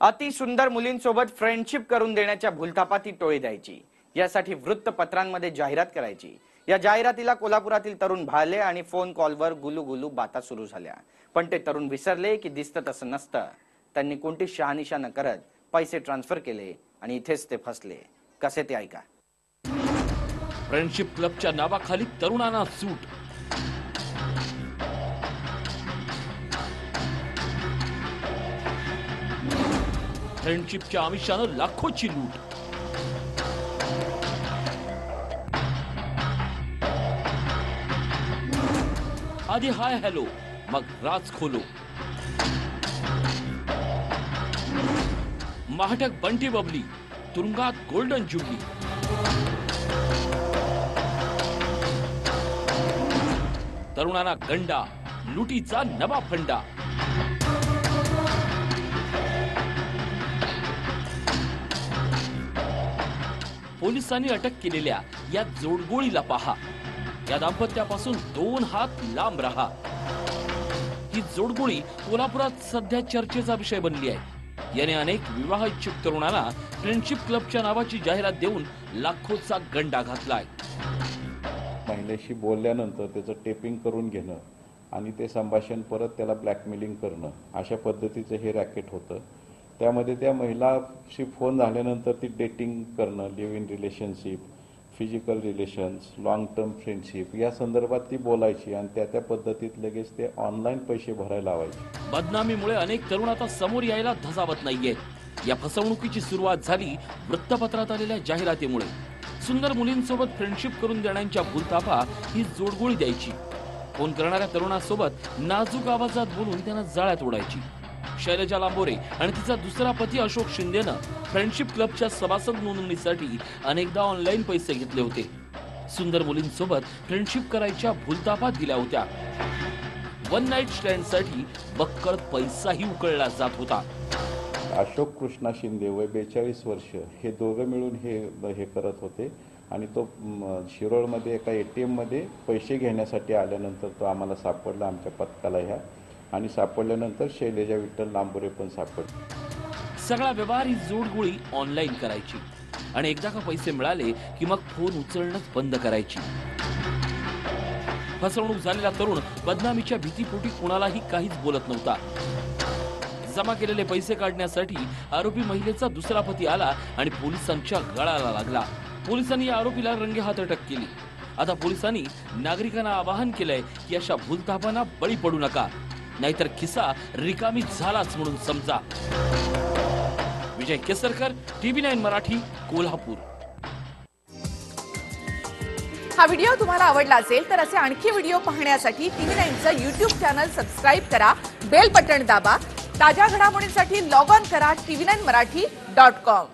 अति सुंदर मुलींसोबत फ्रेंडशिप करून देण्याच्या भूलथापात ती टोळी द्यायची. यासाठी वृत्तपत्रांमध्ये जाहिरात करायची. या जाहिरातीला कोल्हापुरातील तरुण भाळले आणि फोन कॉलवर गुलू गुलू बाता सुरू झाल्या. पण ते तरुण विसरले की दिसतं तसं नसतं. त्यांनी कोणती शहानिशा न करत पैसे ट्रान्सफर केले आणि इथेच ते फसले. कसे ते ऐका. फ्रेंडशिप क्लबच्या नावाखाली तरुणांना सूट. फ्रेंडशिपच्या आमिषानं लाखोची लूट. आधी हाय हॅलो मग राज खोलो. महाटक बंटी बबली तुरुंगात गोल्डन जुबली. तरुणांना गंडा लुटीचा नवा फंडा. पोलिसांनी अटक केलेल्या या जोडगोळीला पहा. या दाम्पत्यापासून दोन हात लांब राहा. ही जोडगोळी कोल्हापुरात सध्या चर्चेचा विषय बनली आहे. याने अनेक विवाह इच्छुक तरुणांना फ्रेंडशिप क्लबच्या नावाची जाहिरात देऊन लाखोचा गंडा घातलाय. महिलेशी बोलल्यानंतर त्याचं टेपिंग करून घेणं आणि ते संभाषण परत त्याला ब्लॅकमेलिंग करणं अशा पद्धतीचं हे रॅकेट होतं. त्यामध्ये त्या महिलाशी फोन झाल्यानंतर ती डेटिंग करणं live in relationship physical relations long term friendship या संदर्भात ती बोलायची आणि त्या त्या पद्धतीत लगेच ते ऑनलाईन पैसे भरायला लावायचे. बदनामीमुळे अनेक तरुण आता समोर यायला धजावत नाहीयेत. या फसवणुकीची सुरुवात झाली वृत्तपत्रात आलेल्या जाहिरातीमुळे. सुंदर मुलींसोबत फ्रेंडशिप करून देण्याच्या भूलतापा ही जोडगोळी द्यायची. फोन करणाऱ्या तरुणासोबत नाजूक आवाजात बोलून त्यांना जाळ्यात ओढायची. शैलजा लांबोरे आणि तिचा दुसरा पती अशोक शिंदेनं फ्रेंडशिप क्लबच्या सभासद नोंदणीसाठी अनेकदा ऑनलाईन पैसे घेतले होते. सुंदर मुलींसोबत फ्रेंडशिप करायच्या भूलतापात गेल्या होत्या. वन नाईट स्टँडसाठी बक्कळ पैसाही उकळला जात होता. अशोक कृष्णा शिंदे वय बेचाळीस वर्ष हे दोघं मिळून हे हे करत होते आणि तो शिरोळमध्ये एका ए टी एममध्ये पैसे घेण्यासाठी आल्यानंतर तो आम्हाला सापडला आमच्या पथकाला ह्या. आणि सापडल्यानंतर शैलेजा विठ्ठल लांबोरे पण सापडले. सगळा व्यवहार ही जोडगोळी ऑनलाईन करायची. आणि एकदा का पैसे मिळाले की मग फोन उचलणंच बंद करायची. फसवणूक झालेला तरुण बदनामीच्या भीतीपोटी कोणालाही काहीच बोलत नव्हता. जमा केलेले पैसे काढण्यासाठी आरोपी महिलेचा दुसरा पती आला आणि पोलिसांच्या गळाला लागला. पोलिसांनी या आरोपीला रंगेहात अटक केली. आता पोलिसांनी नागरिकांना आवाहन केलंय की अशा भूलथापांना बळी पडू नका. नाहीतर खिसा रिकामी झालाच म्हणून समजा. Vijay Kesarkar TV nine Marathi Kolhapur. हा व्हिडिओ तुम्हाला आवडला असेल तर असे आणखी व्हिडिओ पाहण्यासाठी टीव्ही नाईनचं युट्यूब चॅनल सबस्क्राईब करा बेल बटन दाबा ताज्या घडामोडींसाठी लॉग ऑन करा TV nine Marathi dot com.